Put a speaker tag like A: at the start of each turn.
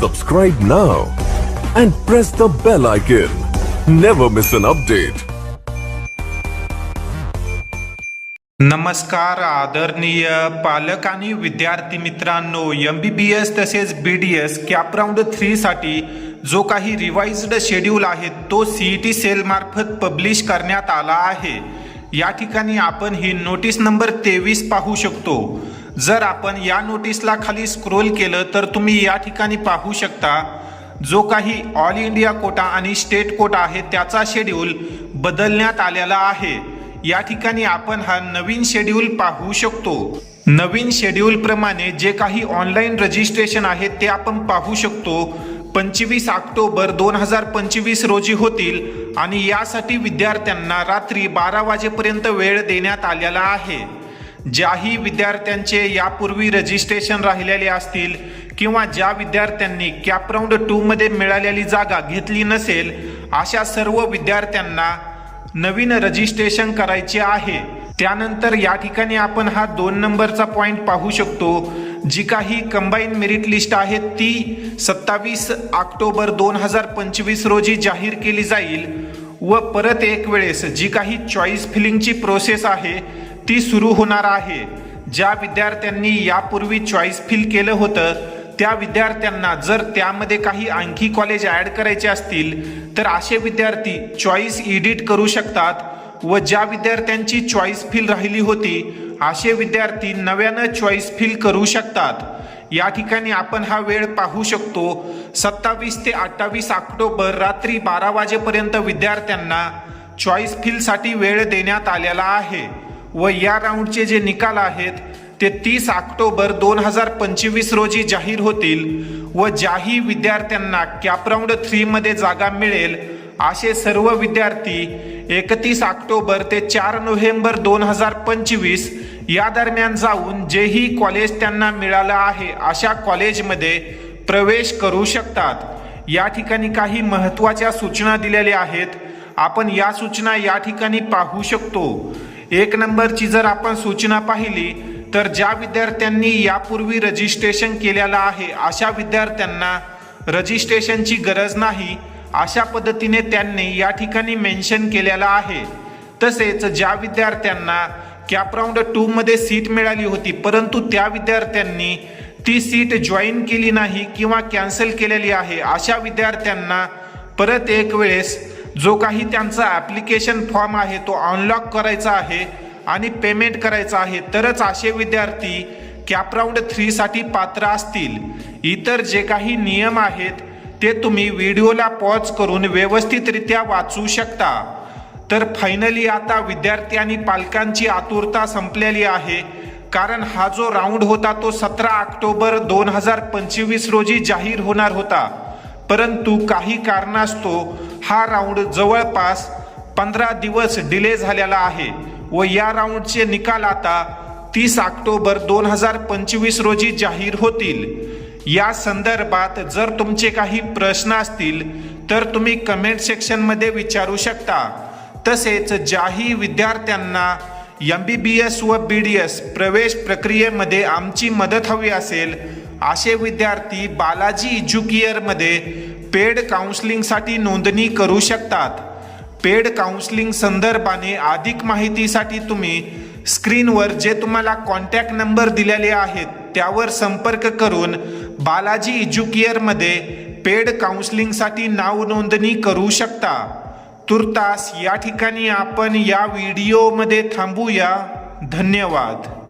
A: Subscribe now and press the bell icon. Never miss an update.
B: नमस्कार आदरणीय पालक आणि विद्यार्थी मित्रांनो एम बी बी एस तसेच B D S cap round थ्रीसाठी जो काही रिवाइज्ड शेड्यूल आहे तो सी ई टी सेलमार्फत पब्लिश करण्यात आला आहे या ठिकाणी आपण ही नोटीस नंबर तेवीस पाहू शकतो जर आपण या नोटीसला खाली स्क्रोल केलं तर तुम्ही या ठिकाणी पाहू शकता जो काही ऑल इंडिया कोटा आणि स्टेट कोटा आहे त्याचा शेड्यूल बदलण्यात आलेला आहे. या ठिकाणी आपण हा नवीन शेड्यूल पाहू शकतो. नवीन शेड्यूल प्रमाणे जे काही ऑनलाईन रजिस्ट्रेशन आहे ते आपण पाहू शकतो. पंचवीस ऑक्टोबर दोन हजार पंचवीस रोजी होतील आणि यासाठी विद्यार्थ्यांना रात्री बारा वाजेपर्यंत वेळ देण्यात आलेला आहे. ज्याही विद्यार्थ्यांचे यापूर्वी रजिस्ट्रेशन राहिलेले असतील किंवा ज्या विद्यार्थ्यांनी कॅपराऊंड टूमध्ये मिळालेली जागा घेतली नसेल अशा सर्व विद्यार्थ्यांना नवीन रजिस्ट्रेशन करायचे आहे. त्यानंतर या ठिकाणी आपण हा दोन नंबरचा पॉईंट पाहू शकतो जी काही कंबाईन मेरिट लिस्ट आहे ती सत्तावीस ऑक्टोबर दोन हजार पंचवीस रोजी जाहीर केली जाईल व परत एक वेळेस जी काही चॉईस फिलिंगची प्रोसेस आहे ती सुरू होणार आहे. ज्या विद्यार्थ्यांनी यापूर्वी चॉईस फिल केलं होतं त्या विद्यार्थ्यांना जर त्यामध्ये काही आणखी कॉलेज ॲड करायचे असतील तर असे विद्यार्थी चॉईस एडिट करू शकतात व ज्या विद्यार्थ्यांची चॉईस फिल राहिली होती असे विद्यार्थी नव्यानं चॉईस फिल करू शकतात. या ठिकाणी आपण हा वेळ पाहू शकतो सत्तावीस ते अठ्ठावीस ऑक्टोबर रात्री बारा वाजेपर्यंत विद्यार्थ्यांना चॉईस फिलसाठी वेळ देण्यात आलेला आहे. व या राऊंडचे जे निकाल आहेत ते तीस ऑक्टोबर दोन हजार पंचवीस रोजी जाहीर होतील व ज्याही विद्यार्थ्यांना कॅपराऊंड थ्रीमध्ये जागा मिळेल असे सर्व विद्यार्थी एकतीस ऑक्टोबर ते चार नोव्हेंबर दोन हजार पंचवीस या दरम्यान जाऊन जेही कॉलेज त्यांना मिळालं आहे अशा कॉलेजमध्ये प्रवेश करू शकतात. या ठिकाणी काही महत्त्वाच्या सूचना दिलेल्या आहेत. आपण या सूचना या ठिकाणी पाहू शकतो. एक नंबरची जर आपण सूचना पाहिली तर ज्या विद्यार्थ्यांनी यापूर्वी रजिस्ट्रेशन केलेलं आहे अशा विद्यार्थ्यांना रजिस्ट्रेशनची गरज नाही अशा पद्धतीने त्यांनी या ठिकाणी मेन्शन केलेलं आहे. तसेच ज्या विद्यार्थ्यांना कॅप राऊंड टूमध्ये सीट मिळाली होती परंतु त्या विद्यार्थ्यांनी ती सीट जॉईन केली नाही किंवा कॅन्सल केलेली आहे अशा विद्यार्थ्यांना परत एक वेळेस जो काही त्यांचा ॲप्लिकेशन फॉर्म आहे तो अनलॉक करायचा आहे आणि पेमेंट करायचं आहे तरच असे विद्यार्थी कॅपराऊंड थ्रीसाठी पात्र असतील. इतर जे काही नियम आहेत ते तुम्ही व्हिडिओला पॉज करून व्यवस्थितरित्या वाचू शकता. तर फायनली आता विद्यार्थी आणि पालकांची आतुरता संपलेली आहे. कारण हा जो राऊंड होता तो सतरा ऑक्टोबर दोन हजार पंचवीस रोजी जाहीर होणार होता. परंतु काही कारणास्तव हा राऊंड जवळपास पंधरा दिवस डिले झालेला आहे व या राऊंडचे निकाल आता तीस ऑक्टोबर दोन हजार पंचवीस रोजी जाहीर होतील. या संदर्भात जर तुमचे काही प्रश्न असतील तर तुम्ही कमेंट सेक्शनमध्ये विचारू शकता. तसेच ज्याही विद्यार्थ्यांना एम बी बी एस व बी डी एस प्रवेश प्रक्रियेमध्ये आमची मदत हवी असेल असे विद्यार्थी बालाजी इज्युकियरमध्ये पेड काउन्सिलिंगसाठी नोंदणी करू शकतात. पेड काउन्सिलिंग संदर्भाने अधिक माहितीसाठी तुम्ही स्क्रीनवर जे तुम्हाला कॉन्टॅक्ट नंबर दिलेले आहेत त्यावर संपर्क करून बालाजी इज्युकियरमध्ये पेड काउन्सिलिंगसाठी नाव नोंदणी करू शकता. तुर्तास या ठिकाणी आपण या व्हिडिओमध्ये थांबूया. धन्यवाद.